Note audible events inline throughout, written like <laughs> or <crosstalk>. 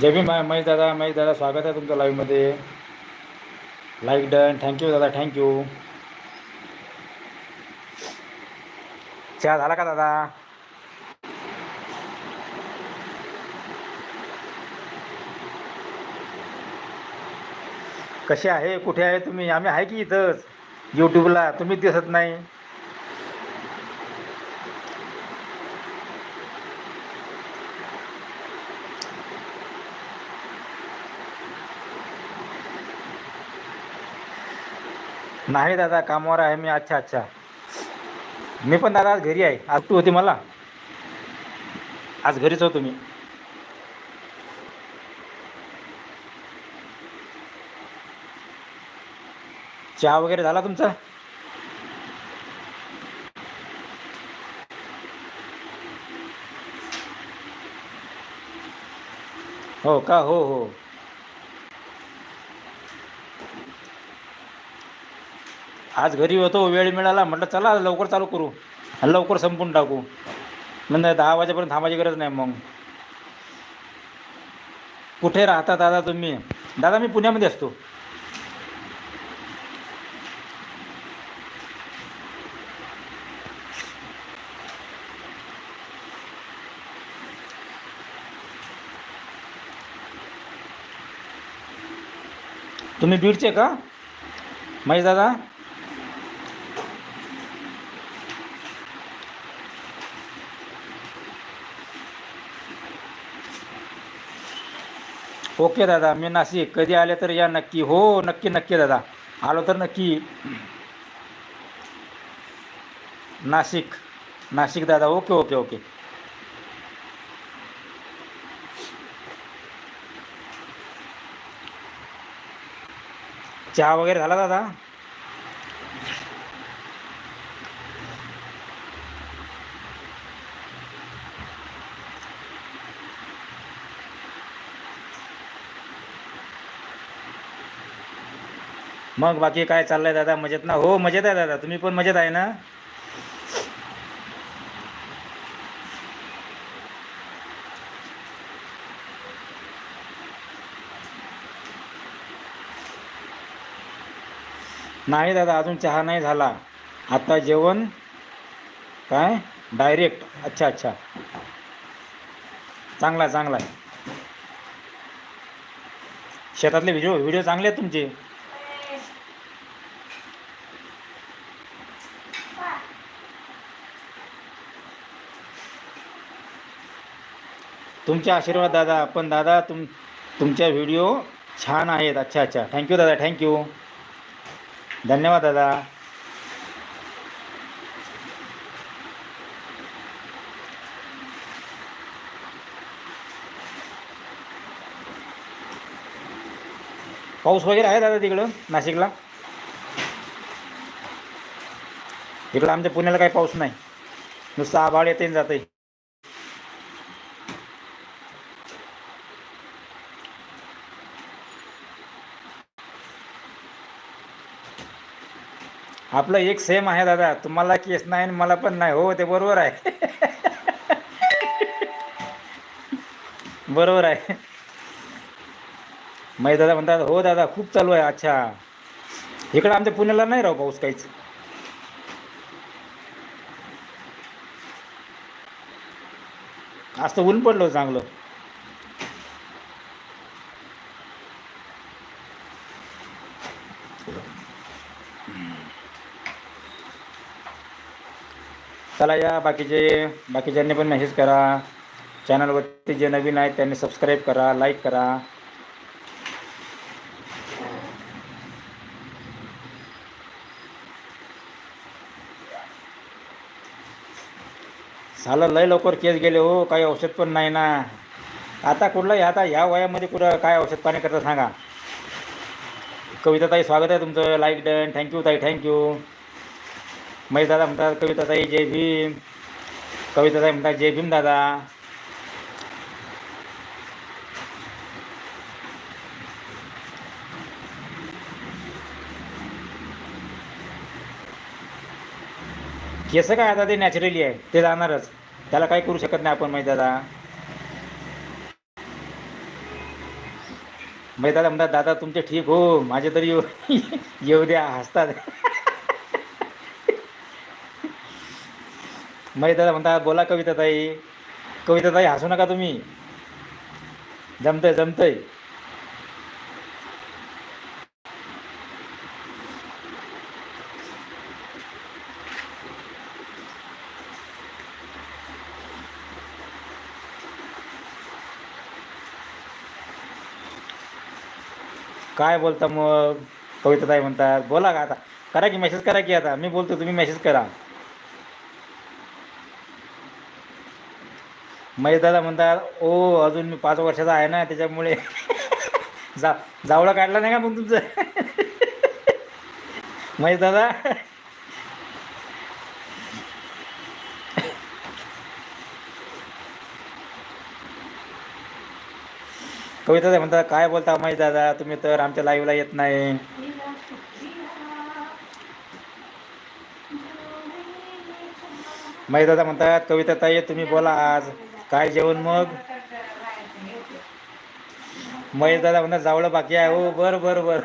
जय भीम मा- महेश दादा महेश दादा स्वागत आहे तुमचं लाईव्हमध्ये लाईक डन थँक्यू दादा थँक्यू चहा झाला का दादा? कसे आहे? कुठे आहे तुम्ही? आम्ही आहे की इथंच. यूट्यूबला तुम्ही दिसत नाही. नाही दादा कामावर आहे मी. अच्छा अच्छा. मी पण दादा आज घरी आहे. आज तू होती मला. आज घरीच होतो मी. चहा वगैरे झाला तुमचा? हो का? हो हो. आज घरी होतो वेळ मिळाला म्हटलं चला लवकर चालू करू. आणि लवकर संपून टाकू. म्हणजे दहा वाजेपर्यंत थांबायची गरज नाही मग. कुठे राहता दादा तुम्ही? दादा मी पुण्यामध्ये असतो. तुम्ही बीडचे का? महेश दादा? ओके दादा मी नाशिक. कधी आले तर या नक्की. हो नक्की नक्की दादा. आलो तर नक्की. नाशिक. नाशिक दादा. Okay okay okay. चहा वगैरे झाला दादा? मग बाकी काय चाललंय दादा? मजेत ना? हो मजेत आहे दादा. तुम्ही पण मजेत आहे ना? नाही दादा अजून चहा नाही झाला. आता जेवण? काय? डायरेक्ट. अच्छा अच्छा. चांगला आहे चांगला आहे. शेतातले व्हिडिओ व्हिडिओ चांगले आहेत तुमचे? तुमचे आशीर्वाद दादा पण दादा तुम तुमच्या व्हिडिओ छान आहेत. अच्छा अच्छा. थँक्यू दादा. थँक्यू धन्यवाद दादा. पाऊस वगैरे आहे दादा तिकडं? नाशिकला? इकडं आमच्या पुण्याला काही पाऊस नाही. नुसतं आभाळ येते जाते आपलं एक सेम आहे दादा. तुम्हाला केस नाही आणि मला पण नाही. हो ते बरोबर आहे. बरोबर आहे. मग दादा म्हणतात हो दादा खूप चालू आहे. अच्छा. इकडं आमच्या पुण्याला नाही राहू पाऊस काहीच. आज तर ऊन पडलं चांगलं. चला या बाकीचे बाकीच्यांनी पण मेसेज करा. चॅनलवरती जे नवीन आहेत त्यांनी सबस्क्राईब करा लाईक करा. झालं लय लवकर केस गेले हो. काही औषध पण नाही ना. आता कुठलं आता ह्या वयामध्ये कुठं काय औषध पाणी करता सांगा. कविता ताई स्वागत आहे तुमचं. लाईक डन थँक्यू ताई. थँक्यू महेश दादा म्हणतात कविताताई जय भीम. कविताताई म्हणतात जय भीम दादा. केस काय आता ते नॅचरली आहे ते जाणारच. त्याला काही करू शकत नाही आपण माहिती दादा माहिती दादा म्हणतात दादा तुमचे ठीक हो माझे तरी येऊ येऊ द्या हसतात. दादा म्हणतात बोला कविता ताई कविता ताई हसू नका तुम्ही. जमतंय जमतंय. काय बोलता मग? कविता ताई म्हणतात बोला का आता? करा की मेसेज करा की आता. मी बोलतो तुम्ही मेसेज करा. महेश दादा म्हणतात ओ अजून मी पाच वर्षाचा आहे ना त्याच्यामुळे <laughs> जा जावळा काढला नाही का मग तुमचं? <laughs> महेश दादा कविता म्हणतात काय बोलता महेश दादा तुम्ही तर आमच्या लाईव्हला येत नाही. महेश दादा म्हणतात कविता ताई तुम्ही बोला आज. काय जेवण मग? महेश दादा म्हणा जावळं बाकी आहे. हो बर बर बर.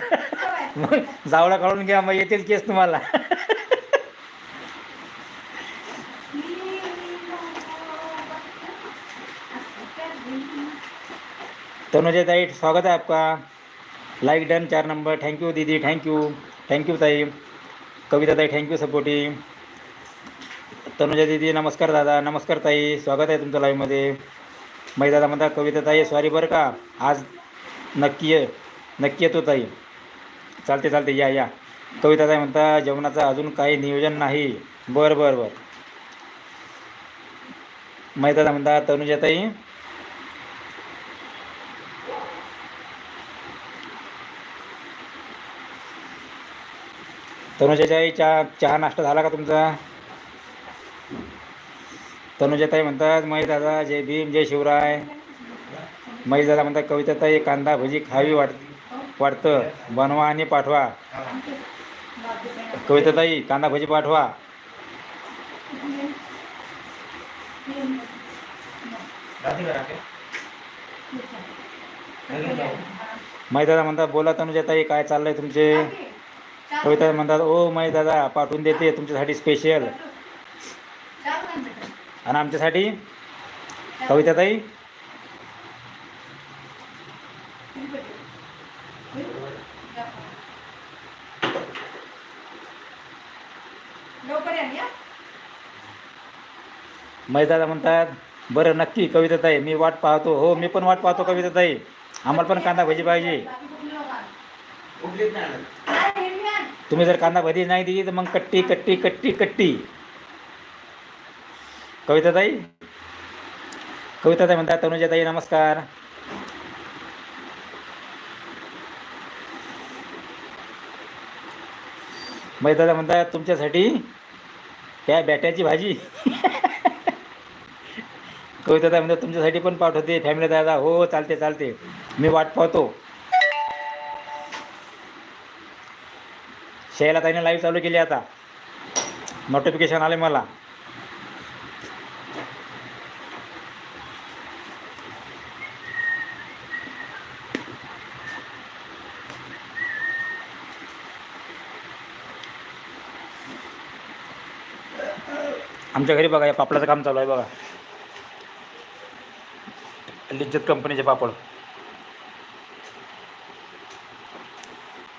मग जावळा काढून घ्या मग येतील केस तुम्हाला. तनुजा ताई स्वागत आहे आपका. लाईक डन चार नंबर थँक्यू दीदी. थँक्यू थँक्यू ताई. कविता ताई थँक्यू सपोर्टिंग तनुजा दीदी नमस्कार दादा नमस्कार ताई. स्वागत आहे तुमचं लाईव्हमध्ये मै दादा म्हणता कविता ताई सॉरी बरं का. आज नक्की ये नक्की येतो ताई. चालते चालते या या. कविता ताई म्हणता जेवणाचं अजून काही नियोजन नाही. बरं बरं बरं. मै दादा म्हणता तनुजा ताई. तनुजाच्या चहा चहा नाश्ता झाला का तुमचा? तनुजाताई म्हणतात महेश दादा जय भीम जय शिवराय. महेश दादा म्हणतात कविताताई कांदा भजी खावी वाट वाटतं. बनवा आणि पाठवा. कविताताई कांदा भजी पाठवा. महेश दादा म्हणतात बोला तनुजाताई काय चाललंय तुमचे? कविता म्हणतात ओ महेश दादा पाठवून देते तुमच्यासाठी स्पेशल आणि आमच्यासाठी कविताताई. महेश दादा म्हणतात बरं नक्की कविताताई मी वाट पाहतो. हो मी पण वाट पाहतो कविताताई. आम्हाला पण कांदा भजी पाहिजे. तुम्ही जर कांदा भजी नाही दिली तर मग कट्टी कट्टी कट्टी कट्टी. कविताताई? कविताताई म्हणतात तनुजाताई नमस्कार. महेश दादा म्हणतात तुमच्यासाठी त्या बॅट्याची भाजी. <laughs> कविताताई म्हणतात तुमच्यासाठी पण पाठवते फॅमिली दादा. हो चालते चालते. मी वाट पाहतो. शैला ताईने लाईव्ह चालू केली आता. नोटिफिकेशन आले मला. आमच्या घरी बघा या पापडाचं काम चालू आहे बघा. लिज्जत कंपनीचे पापड.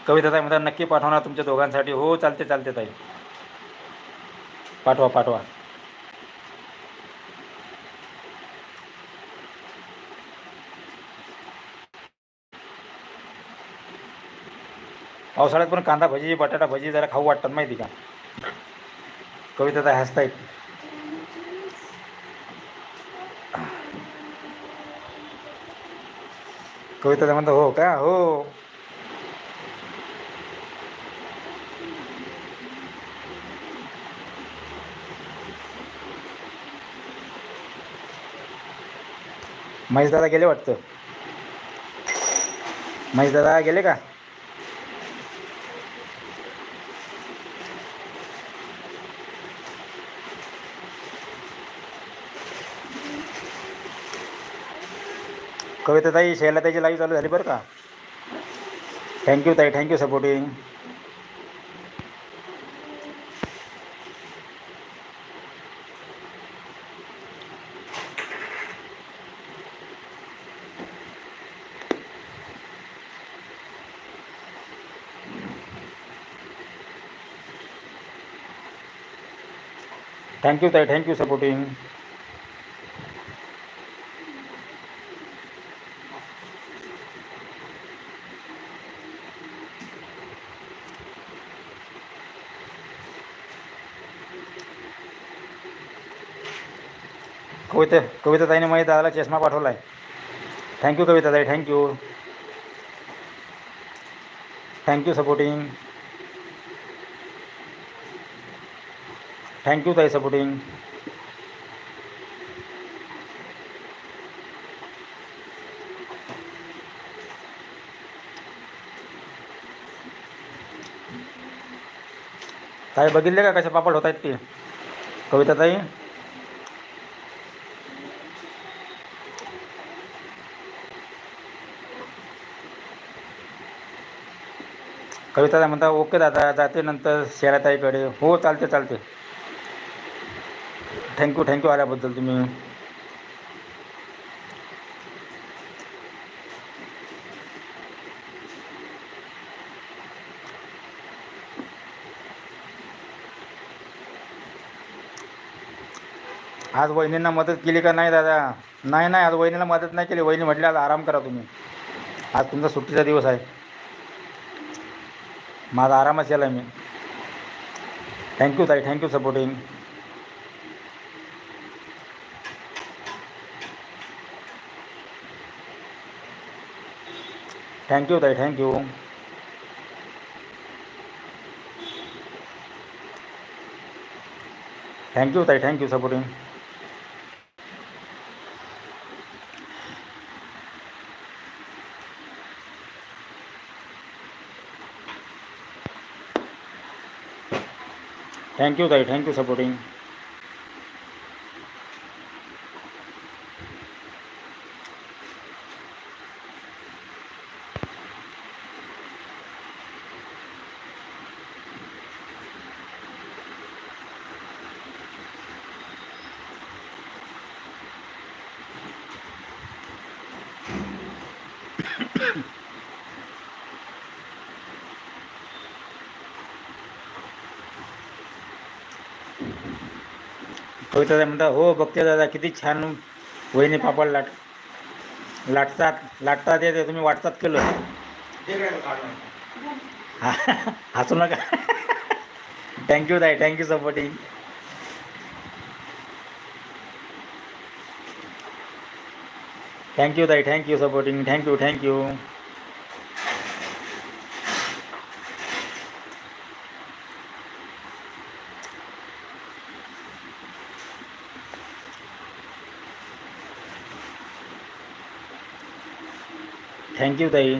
कविता ताई म्हणतात नक्की पाठवणार तुमच्या दोघांसाठी. हो चालते चालते ताई. पाठवा पाठवा. पावसाळ्यात पण कांदा भजी बटाटा भजी जरा खाऊ वाटतात माहिती का? कविता ताई हसतायत. कविता म्हणतो हो का? हो. महेश दादा गेले वाटतं? महेश दादा गेले का? कविता ताई लाईव्ह चालू झाली बरं का? थँक्यू ताई thank you supporting thank you ताई thank you supporting Kavita Kavita ताईने माझ्या दादाला चष्मा पाठवला आहे थँक्यू कविता ताई thank you thank you supporting thank you ताई सपोर्टिंग ताई बघितले का कसे पापड होत आहेत ते? कविता कविता म्हणता ओके दादा जाते नंतर शेराताईकडे हो चालते चालते. थँक्यू थँक्यू आल्याबद्दल तुम्ही. आज वहिनींना मदत केली का नाही दादा? नाही नाही आज वहिनीला मदत नाही केली. वहिनी म्हटली आज आराम करा तुम्ही. आज तुमचा सुट्टीचा दिवस आहे. माझा आरामच केला मी. थँक्यू ताई thank you supporting thank you ताई थँक्यू थँक्यू ताई thank you supporting thank you ताई थँक्यू सपोर्टिंग कविता म्हणतात हो बघते दादा किती छान वहिनी पापड लाट लाटतात लाटतात येते तुम्ही वाटतात केलं. हसू नका. Thank you Dai thank you supporting thank you Dai thank you supporting thank you thank you thank you ताई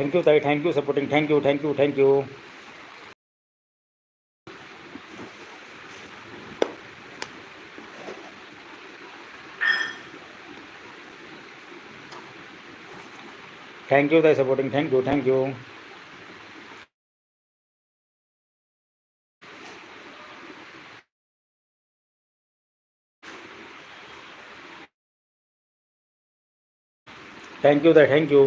थँक्यू ताई thank you supporting thank you thank you thank you thank you ताई supporting thank you thank you ताई supporting thank you thank you thank you ताई thank you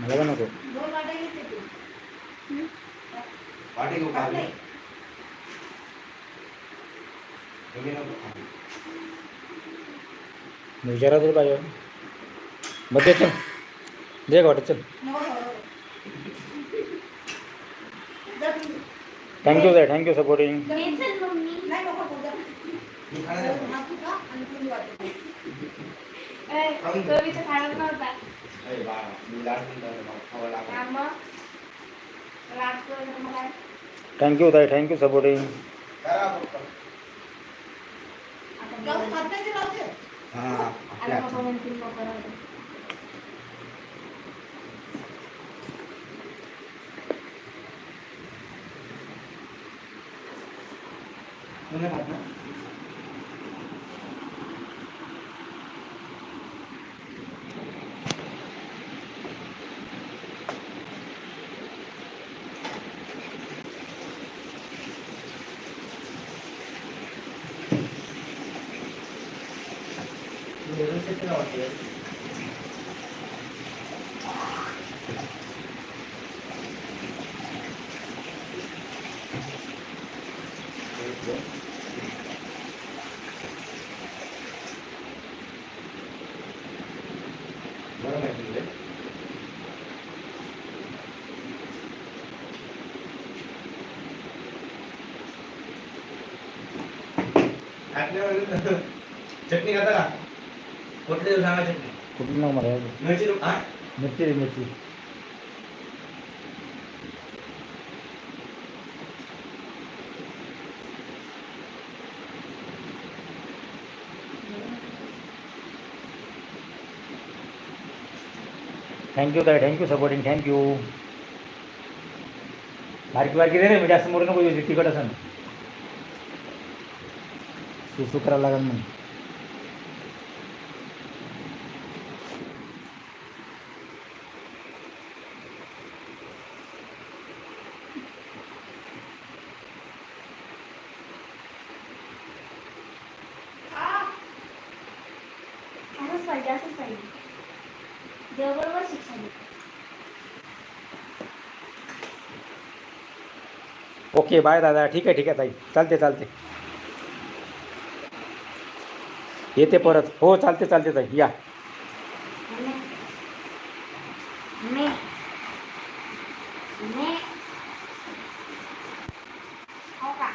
मला पण नको विचारा तरी पाहिजे. मध्ये दे चल. दे वाटत चल. थँक्यू ताई thank you supporting thank you ताई थँक्यू सपोर्टिंग करा पप्पा. हा, आपल्या हातचं. तू नाही खात ना? तू व्यवस्थित नाही वाटते. बरं माहिती आहे. आपल्यावर <laughs> चटणी खाता का? कुठले सांगा चटणी? कुठली नको मला? मिरची हा? मिरची रे मिरची. थँक्यू थँक्यू सपोर्टिंग थँक्यू बारकी बारकी रे रे. म्हणजे जास्त मोठं नको तिखट असं सुसू करायला लागेल मग ओके बाय दादा। ठीक आहे ठीक आहे ताई. चालते चालते. येते परत. हो चालते चालते ताई. या ने. ने. ने. हो का?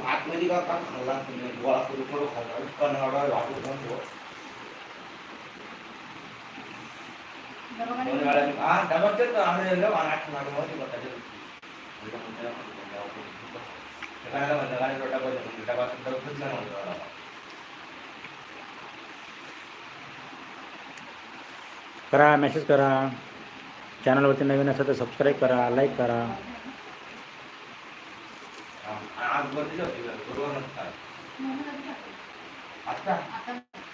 तो भात मध्ये का काम खाल्ला गोळा करू करू खाल्ला. कन्नडा वाटू पण. करा. मेसेज करा चॅनलवरती नवीन असेल तर सबस्क्राईब करा लाईक करा. आज बदली होती का? गुरुवार नसता. आता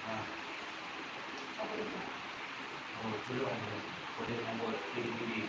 हा. हो, तुझं म्हणणं. पुढे नंबर, किती किती.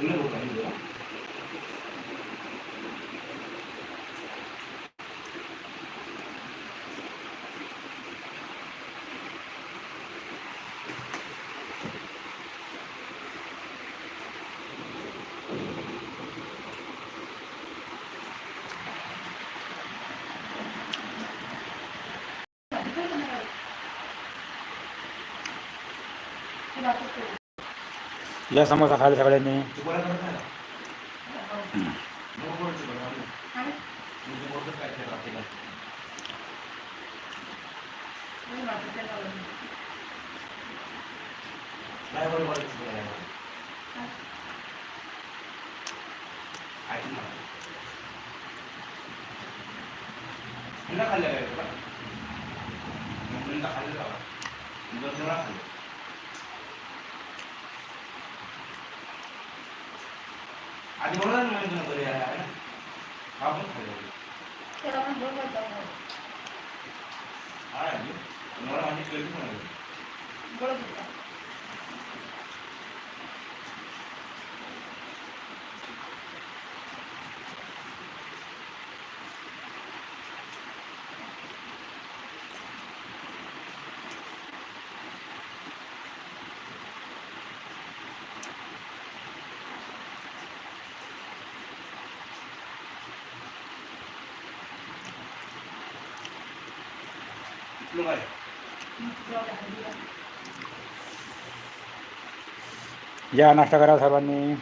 இன்னும் போட்டு அனுப்பிடுவோம் बरं. ऐक ना. अंडा खाल्लं काय तुला? अंडा खाल्लं का? अंडा तेवढा खाल्लं. आधी बोला ना म्हणजे नको रे यार. आपण खाल्लं. हा, आधी. या नाश्ता करा सर्वांनी.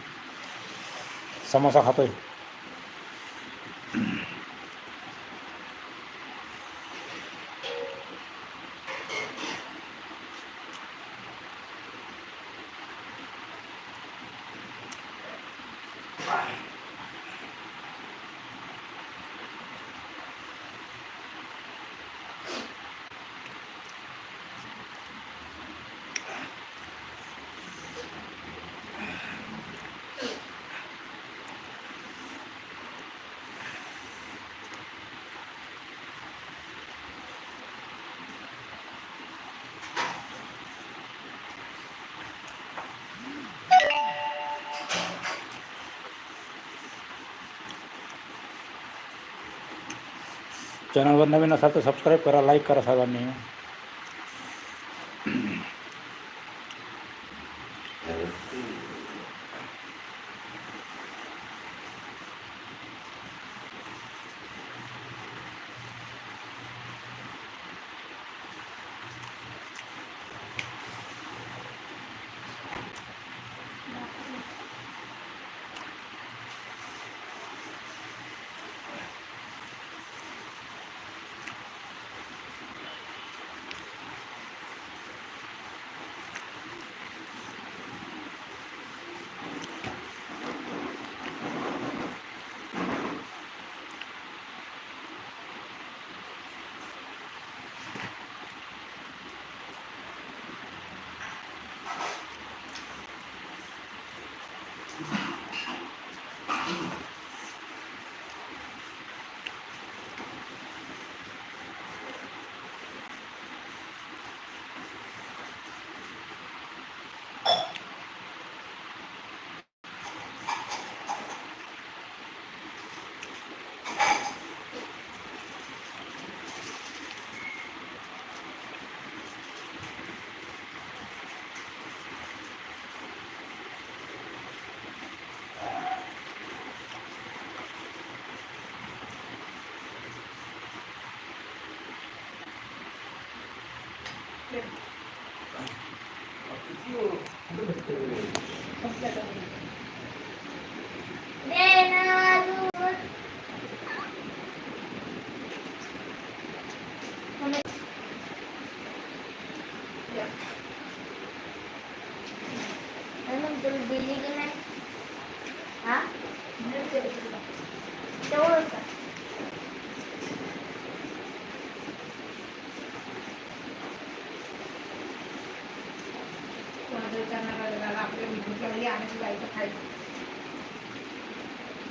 समोसा खातोय. चॅनलवर नवीन असाल तर सबस्क्राईब करा लाईक करा सर्वांनी.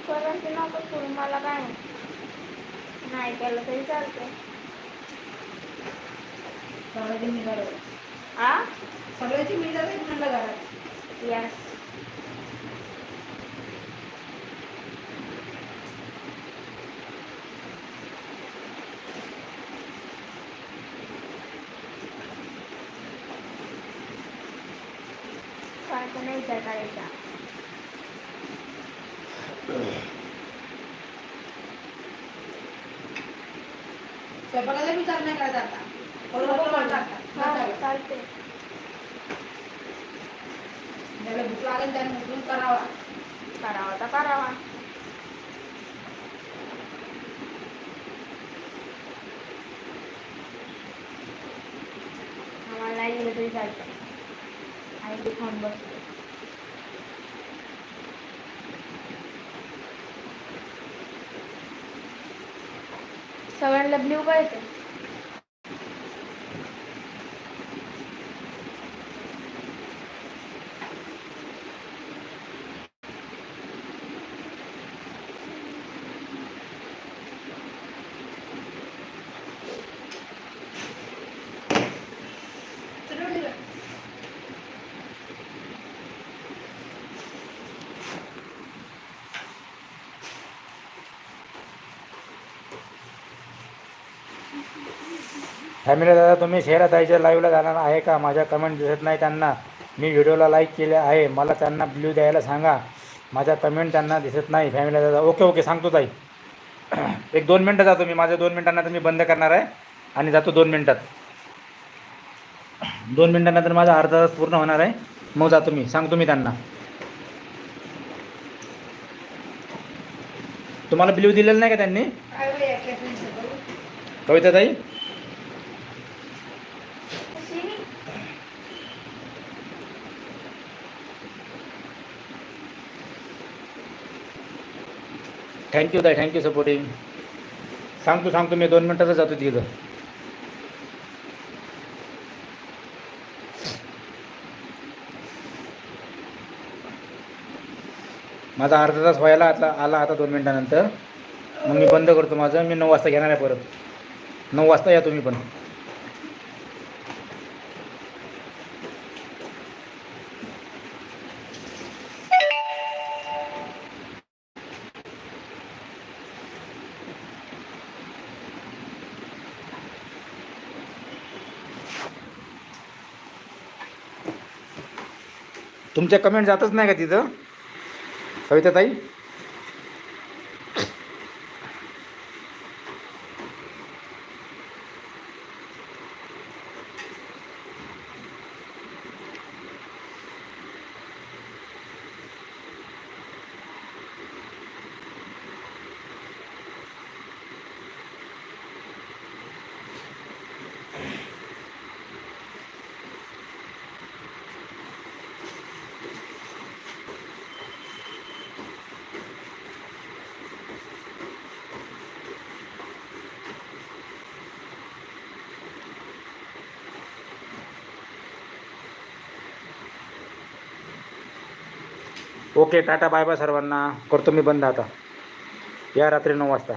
कोणाचं नको सोडून मला काय नाही नाही केलं तरी चालतंय. सगळ्याची मिळालं आ? सगळ्याची मिळालं म्हणलं घरात? यस सारखं नाही विचार करायचा स्वयंपाकाचा विचार नाही करायचा आता बरोबर वाटतात हा चालते ज्याला भूक लागेल त्याने उठून करावा करावा तर करावा आम्हाला जायचं. आणि ते खाऊन बसतो सगळ्यांना ब्ल्यू काय येतं चलो ठीक आहे. फॅमिली दादा तुम्ही शेअर ताईच्या लाईव्हला जाणार आहे का? माझ्या कमेंट दिसत नाही त्यांना. मी व्हिडिओला लाईक केले आहे. मला त्यांना ब्ल्यू द्यायला सांगा. माझ्या कमेंट त्यांना दिसत नाही फॅमिली दादा. ओके ओके सांगतो ताई. एक दोन मिनटं जातो मी. माझ्या दोन मिनटांनंतर मी बंद करणार आहे. आणि जातो दोन मिनटात. दोन मिनटानंतर माझा अर्धा तास पूर्ण होणार आहे. मग जातो मी. सांगतो मी त्यांना. तुम्हाला ब्ल्यू दिलेलं नाही का त्यांनी? कविता ताई थँक्यू दा थँक्यू सपोर्टिंग सांगतो सांगतो. मी दोन मिनटातच जातो तिथं. माझा अर्धा तास व्हायला आता आला आता दोन मिनटानंतर. मग मी बंद करतो माझं. मी नऊ वाजता घेणार आहे परत. नऊ वाजता या तुम्ही पण. तुमच्या कमेंट जातच नाही का तिथं? कविता ताई ओके टाटा बाय बाय सर्वांना. करतो मी बंद आता. या रात्री नऊ वाजता.